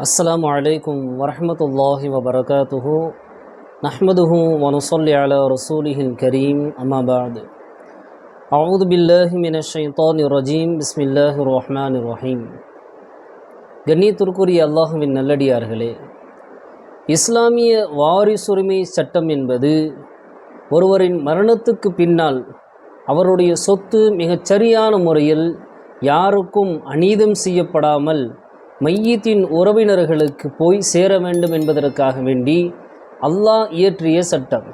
السلام عليكم ورحمة الله وبركاته نحمده ونصلي على رسوله الكريم أما بعد أعوذ بالله من الشيطان الرجيم بسم الله الرحمن الرحيم கண்ணியத்திற்குரிய அல்லாஹுவின் நல்லடியார்களே இஸ்லாமிய வாரிசுரிமை சட்டம் என்பது ஒருவரின் மரணத்துக்கு பின்னால் அவருடைய சொத்து மிகச் சரியான முறையில் யாருக்கும் அநீதம் செய்யப்படாமல் மையத்தின் உறவினர்களுக்கு போய் சேர வேண்டும் என்பதற்காக வேண்டி அல்லாஹ் இயற்றிய சட்டம்.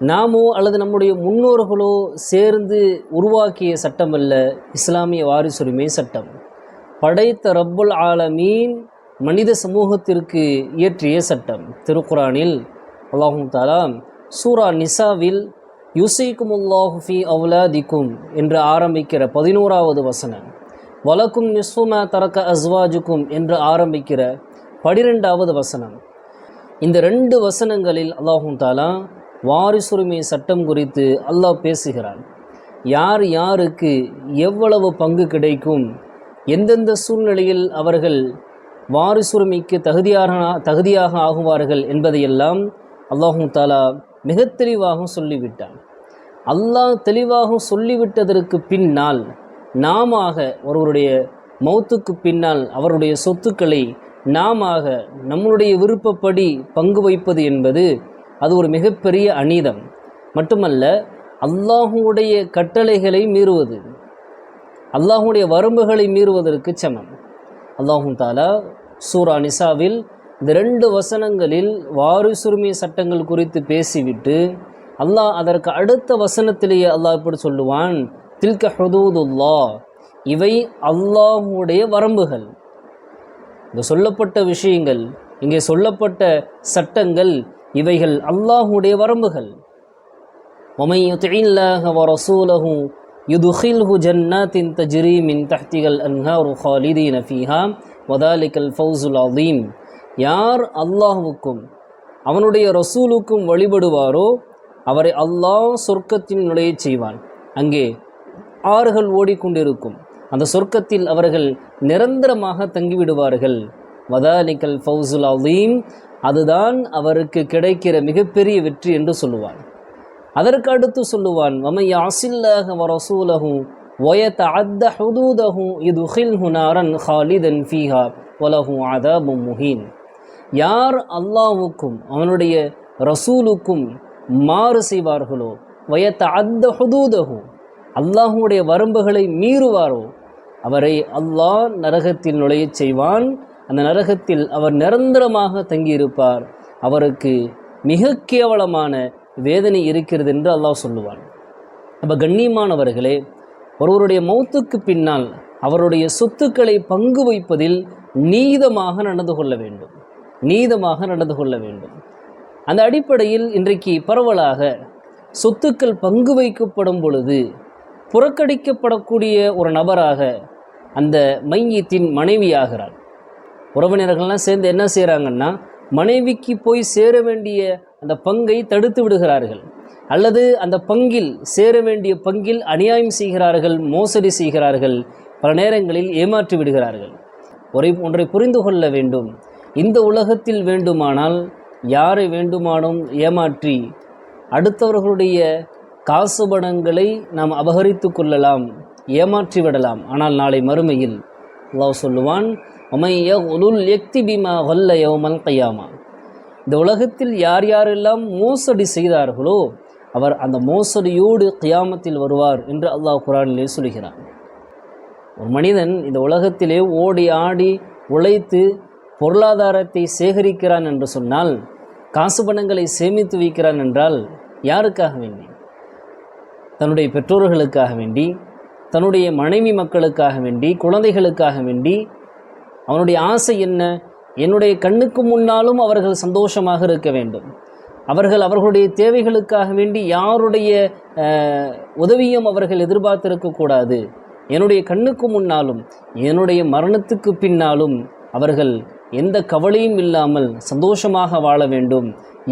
நாமோ அல்லது நம்முடைய முன்னோர்களோ சேர்ந்து உருவாக்கிய சட்டம் அல்ல இஸ்லாமிய வாரிசுரிமை சட்டம். படைத்த ரப்புல் ஆலமீன் மனித சமூகத்திற்கு இயற்றிய சட்டம். திருக்குரானில் அல்லாஹும் தாலா சூரா நிசாவில் யுசைக்குமுல்லாஹு ஃபி அவுலாதிக்கும் என்று ஆரம்பிக்கிற பதினோராவது வசனம். வலக்கும் நிஸ்ஃபுமா தரக்க அஸ்வாஜுக்கும் என்று ஆரம்பிக்கிற பனிரெண்டாவது வசனம். இந்த ரெண்டு வசனங்களில் அல்லாஹும் தாலா வாரிசுரிமை சட்டம் குறித்து அல்லாஹ் பேசுகிறான். யார் யாருக்கு எவ்வளவு பங்கு கிடைக்கும் எந்தெந்த சூழ்நிலையில் அவர்கள் வாரிசுரிமைக்கு தகுதியாக தகுதியாக ஆகுவார்கள் என்பதையெல்லாம் அல்லாஹும் தாலா மிக தெளிவாக சொல்லிவிட்டான். அல்லாஹ் தெளிவாக சொல்லிவிட்டதற்கு பின்னால் நாம ஒருவருடைய மௌத்துக்கு பின்னால் அவருடைய சொத்துக்களை நாம நம்மளுடைய விருப்பப்படி பங்கு வைப்பது என்பது அது ஒரு மிகப்பெரிய அநீதம். மட்டுமல்ல அல்லாஹுடைய கட்டளைகளை மீறுவது அல்லாஹுடைய வரம்புகளை மீறுவதற்கு சமம். அல்லாஹும் தாலா சூரா நிசாவில் இந்த ரெண்டு வசனங்களில் வாரிசுரிமை சட்டங்கள் குறித்து பேசிவிட்டு அல்லாஹ் அதற்கு அடுத்த வசனத்திலேயே அல்லாஹ் இப்படி சொல்லுவான் தில்க ஹதூதுல்லா இவை அல்லாஹுடைய வரம்புகள். இந்த சொல்லப்பட்ட விஷயங்கள் இங்கே சொல்லப்பட்ட சட்டங்கள் இவைகள் அல்லாஹுடைய வரம்புகள். ஒமையுத்தில்லாக வரசூலகும் யுதுஹில்ஹு ஜன்னாத்தின் தஜ்ரீமின் தஹ்திகள் அன்ஹாரு ஹாலிதீன் ஃபீஹா வதாலிகல் ஃபவுசுல் அதீம் யார் அல்லாஹுக்கும் அவனுடைய ரசூலுக்கும் வழிபடுவாரோ அவரை அல்லாஹ் சொர்க்கத்தின் நுழையச் செய்வான். அங்கே ஆறுகள் ஓடிக்கொண்டிருக்கும். அந்த சொர்க்கத்தில் அவர்கள் நிரந்தரமாக தங்கிவிடுவார்கள். வதாலிக்கல் ஃபவுசுல் அலீம் அதுதான் அவருக்கு கிடைக்கிற மிகப்பெரிய வெற்றி என்று சொல்லுவான். அதற்கு அடுத்து சொல்லுவான் வமை அசில்லாக வரசூலகும் ஒயத்த அத்த ஹுதூதஹு இது ஹுனாரன் ஹாலிதன் ஃபீஹா வலஹு அதாபு முஹீன். யார் அல்லாவுக்கும் அவனுடைய ரசூலுக்கும் மாறு செய்வார்களோ? வயத்த அத்த ஹுதூதஹு அல்லாஹுடைய வரம்புகளை மீறுவாரோ? அவரை அல்லாஹ் நரகத்தில் நுழையச் செய்வான். அந்த நரகத்தில் அவர் நிரந்தரமாக தங்கியிருப்பார். அவருக்கு மிக கேவலமான வேதனை இருக்கிறது என்று அல்லாஹ் சொல்லுவான். அப்போ கண்ணியமானவர்களே ஒருவருடைய மௌத்துக்கு பின்னால் அவருடைய சொத்துக்களை பங்கு வைப்பதில் நீதமாக நடந்து கொள்ள வேண்டும். நீதமாக நடந்து கொள்ள வேண்டும். அந்த அடிப்படையில் இன்றைக்கு பரவலாக சொத்துக்கள் பங்கு வைக்கப்படும் பொழுது புறக்கணிக்கப்படக்கூடிய ஒரு நபராக அந்த மையத்தின் மனைவியாகிறாள் உறவினர்கள்லாம் சேர்ந்து என்ன செய்கிறாங்கன்னா மனைவிக்கு போய் சேர வேண்டிய அந்த பங்கை தடுத்து விடுகிறார்கள். அல்லது அந்த பங்கில் சேர வேண்டிய பங்கில் அநியாயம் செய்கிறார்கள் மோசடி செய்கிறார்கள் பல நேரங்களில் ஏமாற்றி விடுகிறார்கள். ஒரே ஒன்றை புரிந்து கொள்ள வேண்டும். இந்த உலகத்தில் வேண்டுமானால் யாரை வேண்டுமானும் ஏமாற்றி அடுத்தவர்களுடைய காசு பணங்களை நாம் அபகரித்து கொள்ளலாம் ஏமாற்றி விடலாம். ஆனால் நாளை மறுமையில் அல்லாஹ் சொல்லுவான் ஒமைய உலுல் எக்தி பிமா வல்ல யோமல் கையாமா. இந்த உலகத்தில் யார் யாரெல்லாம் மோசடி செய்தார்களோ அவர் அந்த மோசடியோடு கியாமத்தில் வருவார் என்று அல்லாஹ் குரானிலே சொல்கிறார் ஒரு மனிதன் இந்த உலகத்திலே ஓடி ஆடி உழைத்து பொருளாதாரத்தை சேகரிக்கிறான் என்று சொன்னால் காசு பணங்களை சேமித்து வைக்கிறான் என்றால் யாருக்காக வேண்டி? தன்னுடைய பெற்றோர்களுக்காக வேண்டி தன்னுடைய மனைவி மக்களுக்காக வேண்டி குழந்தைகளுக்காக வேண்டி அவனுடைய ஆசை என்ன? என்னுடைய கண்ணுக்கு முன்னாலும் அவர்கள் சந்தோஷமாக இருக்க வேண்டும். அவர்கள் அவர்களுடைய தேவைகளுக்காக வேண்டி யாருடைய உதவியும் அவர்கள் எதிர்பார்த்திருக்கக்கூடாது என்னுடைய கண்ணுக்கு முன்னாலும் என்னுடைய மரணத்துக்கு பின்னாலும் அவர்கள் எந்த கவலையும் இல்லாமல் சந்தோஷமாக வாழ வேண்டும்.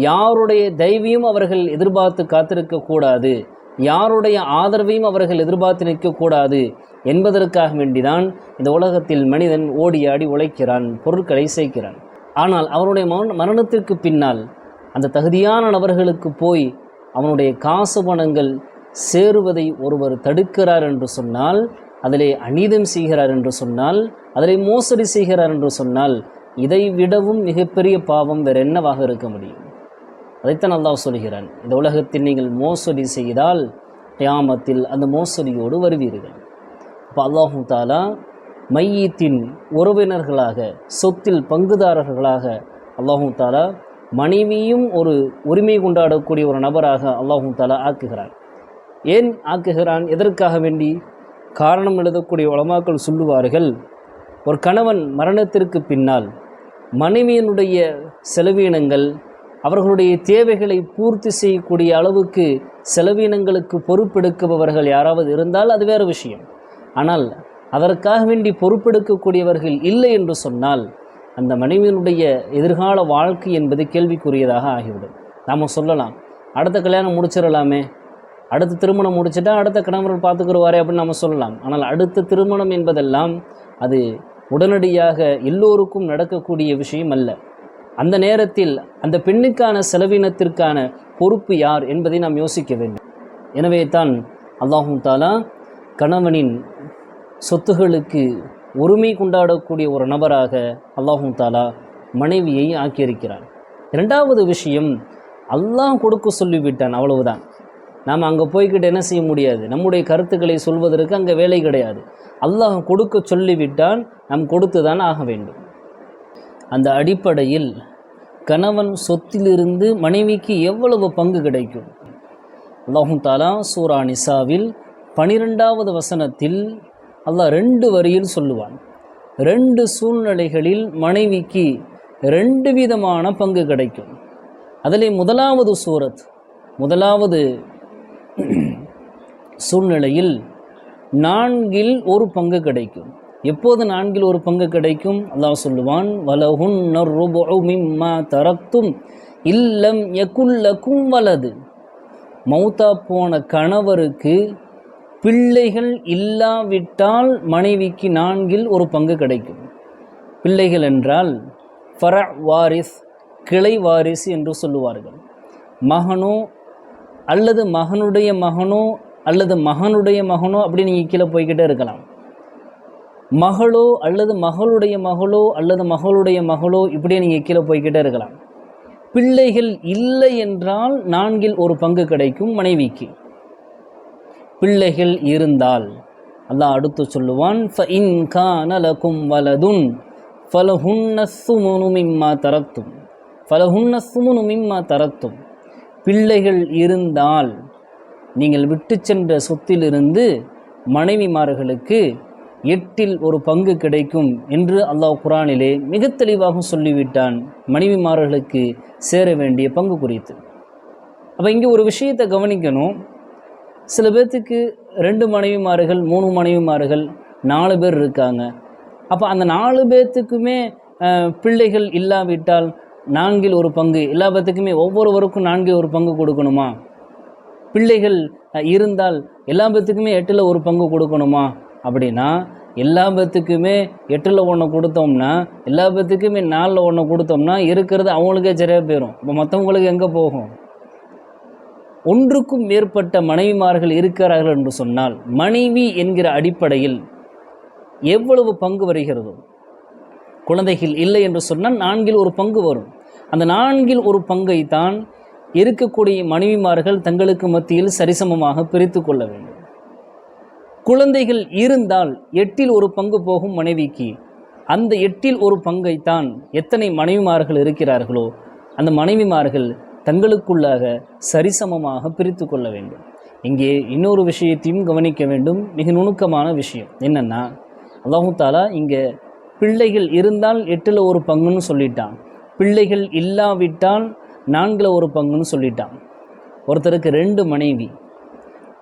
யாருடைய தெய்வியும் அவர்கள் எதிர்பார்த்து காத்திருக்கக்கூடாது யாருடைய ஆதரவையும் அவர்கள் எதிர்பார்த்து நிற்கக்கூடாது என்பதற்காக வேண்டிதான் இந்த உலகத்தில் மனிதன் ஓடியாடி உழைக்கிறான் பொருட்களை சேர்க்கிறான் ஆனால் அவருடைய மரணத்திற்கு பின்னால் அந்த தகுதியான நபர்களுக்கு போய் அவனுடைய காசு பணங்கள் சேருவதை ஒருவர் தடுக்கிறார் என்று சொன்னால் அதிலே அநீதம் செய்கிறார் என்று சொன்னால் அதிலே மோசடி செய்கிறார் என்று சொன்னால் இதை விடவும் மிகப்பெரிய பாவம் வேறு என்னவாக இருக்க முடியும்? அதைத்தான் அல்லாஹ் சொல்கிறான் இந்த உலகத்தில் நீங்கள் மோசடி செய்தால் கியாமத்தில் அந்த மோசடியோடு வருவீர்கள். அப்போ அல்லாஹு தாலா மையத்தின் உறவினர்களாக சொத்தில் பங்குதாரர்களாக அல்லாஹு தாலா மனைவியும் ஒரு உரிமை கொண்டாடக்கூடிய ஒரு நபராக அல்லாஹு தாலா ஆக்குகிறான். ஏன் ஆக்குகிறான்? எதற்காக வேண்டி? காரணம் எழுதக்கூடிய உளமாக்கள் சொல்லுவார்கள் ஒரு கணவன் மரணத்திற்கு பின்னால் மனைவியினுடைய செலவீனங்கள் அவர்களுடைய தேவைகளை பூர்த்தி செய்யக்கூடிய அளவுக்கு செலவினங்களுக்கு பொறுப்பெடுக்குபவர்கள் யாராவது இருந்தால் அது வேறு விஷயம். ஆனால் அதற்காக வேண்டி பொறுப்பெடுக்கக்கூடியவர்கள் இல்லை என்று சொன்னால் அந்த மனைவியினுடைய எதிர்கால வாழ்க்கை என்பது கேள்விக்குரியதாக ஆகிவிடும். நாம் சொல்லலாம் அடுத்த கல்யாணம் முடிச்சிடலாமே அடுத்த திருமணம் முடிச்சிட்டா அடுத்த கணவர் பார்த்துக்குருவாரே அப்படின்னு நம்ம சொல்லலாம். ஆனால் அடுத்த திருமணம் என்பதெல்லாம் அது உடனடியாக எல்லோருக்கும் நடக்கக்கூடிய விஷயம் அல்ல. அந்த நேரத்தில் அந்த பெண்ணுக்கான செலவினத்திற்கான பொறுப்பு யார் என்பதை நாம் யோசிக்க வேண்டும். எனவே தான் அல்லாஹும் தாலா கணவனின் சொத்துகளுக்கு உரிமை கொண்டாடக்கூடிய ஒரு நபராக அல்லாஹும் தாலா மனைவியை ஆக்கியிருக்கிறான் இரண்டாவது விஷயம் அல்லாஹ் கொடுக்க சொல்லிவிட்டான் அவ்வளவுதான். நாம் அங்கே போய்கிட்டு என்ன செய்ய முடியாது? நம்முடைய கருத்துக்களை சொல்வதற்கு அங்கே வேலை கிடையாது. அல்லாஹ் கொடுக்க சொல்லிவிட்டான் நாம் கொடுத்து தான் ஆக வேண்டும். அந்த அடிப்படையில் கணவன் சொத்திலிருந்து மனைவிக்கு எவ்வளவு பங்கு கிடைக்கும்? அல்லாஹும் தாலா சூரா நிசாவில் பனிரெண்டாவது வசனத்தில் அல்லாஹ் ரெண்டு வரியில் சொல்லுவான். ரெண்டு சூழ்நிலைகளில் மனைவிக்கு ரெண்டு விதமான பங்கு கிடைக்கும். அதிலே முதலாவது சூரத் முதலாவது சூழ்நிலையில் நான்கில் ஒரு பங்கு கிடைக்கும். எப்போது நான்கில் ஒரு பங்கு கிடைக்கும்? அல்லாஹ் சொல்லுவான் வலஹுன் மிம்மா தரத்தும் இல்லம் யகுல்லக்கும் வலது. மௌத்தா போன கணவருக்கு பிள்ளைகள் இல்லாவிட்டால் மனைவிக்கு நான்கில் ஒரு பங்கு கிடைக்கும். பிள்ளைகள் என்றால் ஃபர வாரிஸ் கிளை வாரிசு என்று சொல்லுவார்கள். மகனோ அல்லது மகனுடைய மகனோ அல்லது மகனுடைய மகனோ அப்படி நீங்கள் கீழே போய்கிட்டே இருக்கலாம். மகளோ அல்லது மகளுடைய மகளோ அல்லது மகளுடைய மகளோ இப்படியே நீங்கள் கீழே போய்கிட்டே இருக்கலாம். பிள்ளைகள் இல்லை என்றால் நான்கில் ஒரு பங்கு கிடைக்கும் மனைவிக்கு. பிள்ளைகள் இருந்தால் அல்லாஹ் அடுத்து சொல்லுவான் ஃப இன் கானலக்கும் வலதுன் ஃபலஹுன்னஸ்ஸுமுனு மிம்மா தரத்தும். ஃபலஹுன்னஸ்ஸுமுனு மிம்மா தரத்தும். பிள்ளைகள் இருந்தால் நீங்கள் விட்டு சென்ற சொத்திலிருந்து மனைவிமார்களுக்கு எட்டில் ஒரு பங்கு கிடைக்கும் என்று அல்லாஹ் குரானிலே மிக தெளிவாக சொல்லிவிட்டான். மனைவிமார்களுக்கு சேர வேண்டிய பங்கு குறித்து. அப்போ இங்கே ஒரு விஷயத்தை கவனிக்கணும். சில பேர்த்துக்கு ரெண்டு மனைவிமார்கள் மூணு மனைவிமார்கள் நாலு பேர் இருக்காங்க. அப்போ அந்த நாலு பேர்த்துக்குமே பிள்ளைகள் இல்லாவிட்டால் நான்கில் ஒரு பங்கு எல்லா பேர்த்துக்குமே ஒவ்வொருவருக்கும் நான்கில் ஒரு பங்கு கொடுக்கணுமா? பிள்ளைகள் இருந்தால் எல்லா பேர்த்துக்குமே எட்டில் ஒரு பங்கு கொடுக்கணுமா? அப்படின்னா எல்லா பத்துக்குமே எட்டில் ஒன்று கொடுத்தோம்னா எல்லா பேத்துக்குமே நாலில் ஒன்று கொடுத்தோம்னா இருக்கிறது அவங்களுக்கே சரியாக போயிடும் இப்போ மற்றவங்களுக்கு எங்கே போகும்? ஒன்றுக்கும் மேற்பட்ட மனைவிமார்கள் இருக்கிறார்கள் என்று சொன்னால் மனைவி என்கிற அடிப்படையில் எவ்வளவு பங்கு வருகிறதோ குழந்தைகள் இல்லை என்று சொன்னால் நான்கில் ஒரு பங்கு வரும். அந்த நான்கில் ஒரு பங்கை தான் இருக்கக்கூடிய மனைவிமார்கள் தங்களுக்கு மத்தியில் சரிசமமாக பிரித்து கொள்ள வேண்டும். குழந்தைகள் இருந்தால் எட்டில் ஒரு பங்கு போகும் மனைவிக்கு. அந்த எட்டில் ஒரு பங்கை தான் எத்தனை மனைவிமார்கள் இருக்கிறார்களோ அந்த மனைவிமார்கள் தங்களுக்குள்ளாக சரிசமமாக பிரித்து கொள்ள வேண்டும். இங்கே இன்னொரு விஷயத்தையும் கவனிக்க வேண்டும். மிக நுணுக்கமான விஷயம் என்னென்னா அல்லாஹு தாலா இங்கே பிள்ளைகள் இருந்தால் எட்டில் ஒரு பங்குன்னு சொல்லிட்டான். பிள்ளைகள் இல்லாவிட்டால் நான்கில் ஒரு பங்குன்னு சொல்லிட்டான். ஒருத்தருக்கு ரெண்டு மனைவி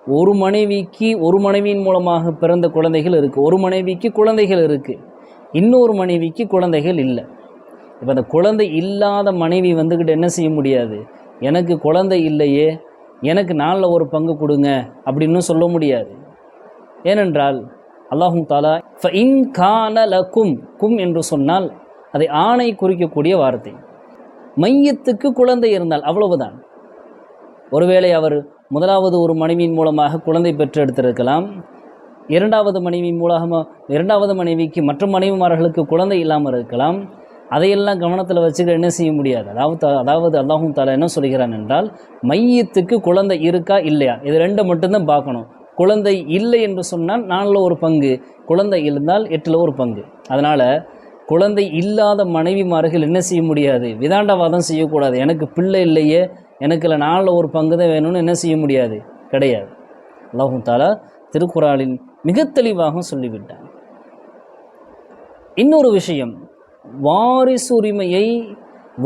ஒரு மனைவிக்கு ஒரு மனைவியின் மூலமாக பிறந்த குழந்தைகள் இருக்குது ஒரு மனைவிக்கு குழந்தைகள் இருக்குது இன்னொரு மனைவிக்கு குழந்தைகள் இல்லை. இப்போ அந்த குழந்தை இல்லாத மனைவி வந்துக்கிட்டு என்ன செய்ய முடியாது? எனக்கு குழந்தை இல்லையே எனக்கு நாளில் ஒரு பங்கு கொடுங்க அப்படின்னு சொல்ல முடியாது. ஏனென்றால் அல்லாஹும் தாலா ஃப இன் கான கும் கும் என்று சொன்னால் அதை ஆணை குறிக்கக்கூடிய வார்த்தை. மையத்துக்கு குழந்தை இருந்தால் அவ்வளவுதான். ஒருவேளை அவர் முதலாவது ஒரு மனைவியின் மூலமாக குழந்தை பெற்றெடுத்திருக்கலாம். இரண்டாவது மனைவி மூலமாக இரண்டாவது மனைவிக்கு மற்ற மனைவிமார்களுக்கு குழந்தை இல்லாமல் இருக்கலாம். அதையெல்லாம் கவனத்தில் வச்சுக்க என்ன செய்ய முடியாது? அதாவது அதாவது அல்லாஹும் தாலா என்ன சொல்கிறான் என்றால் மையத்துக்கு குழந்தை இருக்கா இல்லையா? இது ரெண்டை மட்டும்தான் பார்க்கணும். குழந்தை இல்லை என்று சொன்னால் நாலில் ஒரு பங்கு குழந்தை இருந்தால் எட்டில் ஒரு பங்கு. அதனால் குழந்தை இல்லாத மனைவிமார்கள் என்ன செய்ய முடியாது? விதாண்டவாதம் செய்யக்கூடாது. எனக்கு பிள்ளை இல்லையே எனக்கு இல்லை நாளில் ஒரு பங்கு தான் வேணும்னு என்ன செய்ய முடியாது? கிடையாது. அல்லாஹும் தாலா திருக்குறாலில் மிக தெளிவாக சொல்லிவிட்டான். இன்னொரு விஷயம் வாரிசு உரிமையை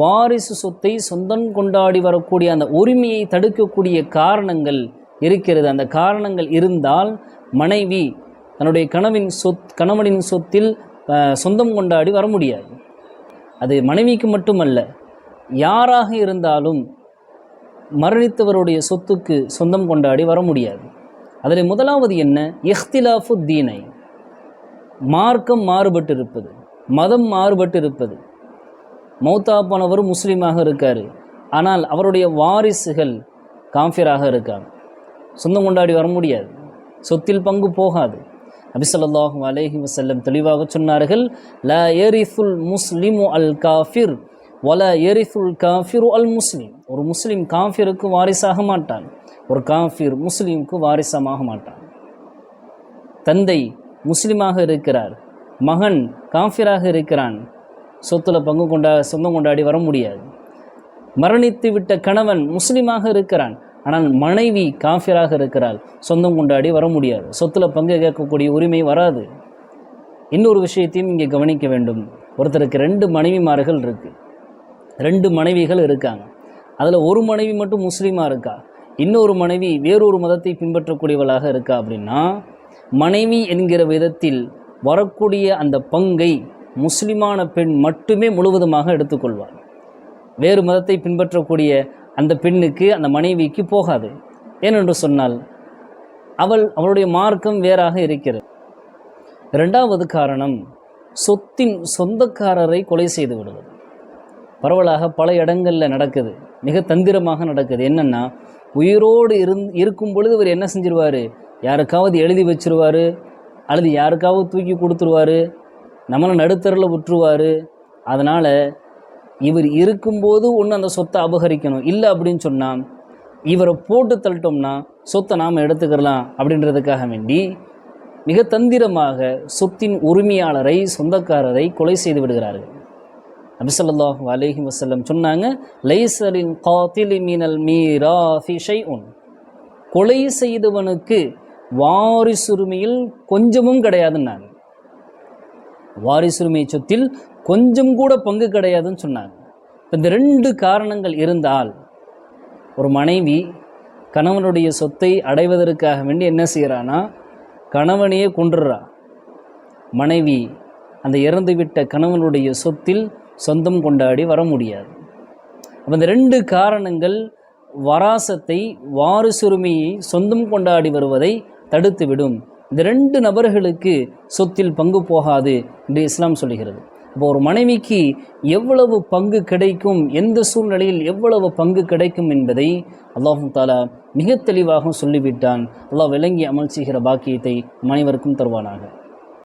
வாரிசு சொத்தை சொந்தம் கொண்டாடி வரக்கூடிய அந்த உரிமையை தடுக்கக்கூடிய காரணங்கள் இருக்கிறது. அந்த காரணங்கள் இருந்தால் மனைவி தன்னுடைய கணவின் சொத் கணவனின் சொத்தில் சொந்தம் கொண்டாடி வர முடியாது. அது மனைவிக்கு மட்டுமல்ல யாராக இருந்தாலும் மரணித்தவருடைய சொத்துக்கு சொந்தம் கொண்டாடி வர முடியாது. அதில் முதலாவது என்ன? இஹ்திலாஃபு தீனை. மார்க்கம் மாறுபட்டு இருப்பது மதம் மாறுபட்டு இருப்பது மௌத்தா போனவர் முஸ்லீமாக இருக்கார். ஆனால் அவருடைய வாரிசுகள் காஃபிராக இருக்காங்க. சொந்தம் கொண்டாடி வர முடியாது. சொத்தில் பங்கு போகாது. அபிசல்லாஹு அலேஹி வசல்லம் தெளிவாக சொன்னார்கள் ல எரிஃபுல் முஸ்லிமு அல் காஃபிர். வல எரிஃபுல் காஃபிர் அல் முஸ்லீம். ஒரு முஸ்லீம் காஃபிருக்கு வாரிசாக மாட்டான். ஒரு காஃபிர் முஸ்லீமுக்கு வாரிசமாக மாட்டான். தந்தை முஸ்லீமாக இருக்கிறார். மகன் காஃபிராக இருக்கிறான். சொத்துல பங்கு கொண்டா சொந்தம் கொண்டாடி வர முடியாது. மரணித்து விட்ட கணவன் முஸ்லீமாக இருக்கிறான். ஆனால் மனைவி காஃபிராக இருக்கிறாள். சொந்தம் கொண்டாடி வர முடியாது. சொத்துல பங்கு கேட்கக்கூடிய உரிமை வராது. இன்னொரு விஷயத்தையும் இங்கே கவனிக்க வேண்டும். ஒருத்தருக்கு ரெண்டு மனைவிமார்கள் இருக்குது ரெண்டு மனைவிகள் இருக்காங்க. அதில் ஒரு மனைவி மட்டும் முஸ்லீமாக இருக்கா? இன்னொரு மனைவி வேறொரு மதத்தை பின்பற்றக்கூடியவளாக இருக்கா அப்படின்னா மனைவி என்கிற விதத்தில் வரக்கூடிய அந்த பங்கை முஸ்லிமான பெண் மட்டுமே முழுவதுமாக எடுத்துக்கொள்வார் வேறு மதத்தை பின்பற்றக்கூடிய அந்த பெண்ணுக்கு அந்த மனைவிக்கு போகாது. ஏனென்று சொன்னால் அவள் அவளுடைய மார்க்கம் வேறாக இருக்கிறது. இரண்டாவது காரணம் சொத்தின் சொந்தக்காரரை கொலை செய்து விடுவது. பரவலாக பல இடங்களில் நடக்குது. மிக தந்திரமாக நடக்குது. என்னென்னா உயிரோடு இருந் இருக்கும் பொழுது இவர் என்ன செஞ்சிருவார்? யாருக்காவது எழுதி வச்சிருவாரு? அல்லது யாருக்காவது தூக்கி கொடுத்துருவாரு? நம்மளை நடுத்தரில் விட்டுருவார்? அதனால் இவர் இருக்கும்போது ஒன்று அந்த சொத்தை அபகரிக்கணும். இல்லை அப்படின்னு சொன்னால் இவரை போட்டு தள்ளிட்டோம்னா சொத்தை நாம் எடுத்துக்கிறலாம் அப்படின்றதுக்காக வேண்டி மிக தந்திரமாக சொத்தின் உரிமையாளரை சொந்தக்காரரை கொலை செய்து விடுகிறார்கள். நபிசல்லாஹு அலஹி வசல்லம் சொன்னாங்க லைசலின் காத்திலி மீனல் மீராஃபி உன் கொலை செய்தவனுக்கு வாரிசுரிமையில் கொஞ்சமும் கிடையாதுன்னாங்க வாரிசுரிமை சொத்தில் கொஞ்சம் கூட பங்கு கிடையாதுன்னு சொன்னாங்க. இப்போ இந்த ரெண்டு காரணங்கள் இருந்தால் ஒரு மனைவி கணவனுடைய சொத்தை அடைவதற்காக வேண்டி என்ன செய்கிறான்னா கணவனையே கொன்றுறா. மனைவி அந்த இறந்துவிட்ட கணவனுடைய சொத்தில் சொந்தம் கொண்டாடி வர முடியாது. அப்போ இந்த ரெண்டு காரணங்கள் வராசத்தை வாரிசுரிமையை சொந்தம் கொண்டாடி வருவதை தடுத்துவிடும். இந்த ரெண்டு நபர்களுக்கு சொத்தில் பங்கு போகாது என்று இஸ்லாம் சொல்கிறது அப்போ ஒரு மனைவிக்கு எவ்வளவு பங்கு கிடைக்கும் எந்த சூழ்நிலையில் எவ்வளவு பங்கு கிடைக்கும் என்பதை அல்லாஹும் தாலா மிக தெளிவாக சொல்லிவிட்டான். அல்லாஹ் விளங்கி அமல் செய்கிற பாக்கியத்தை அனைவருக்கும் தருவானாக.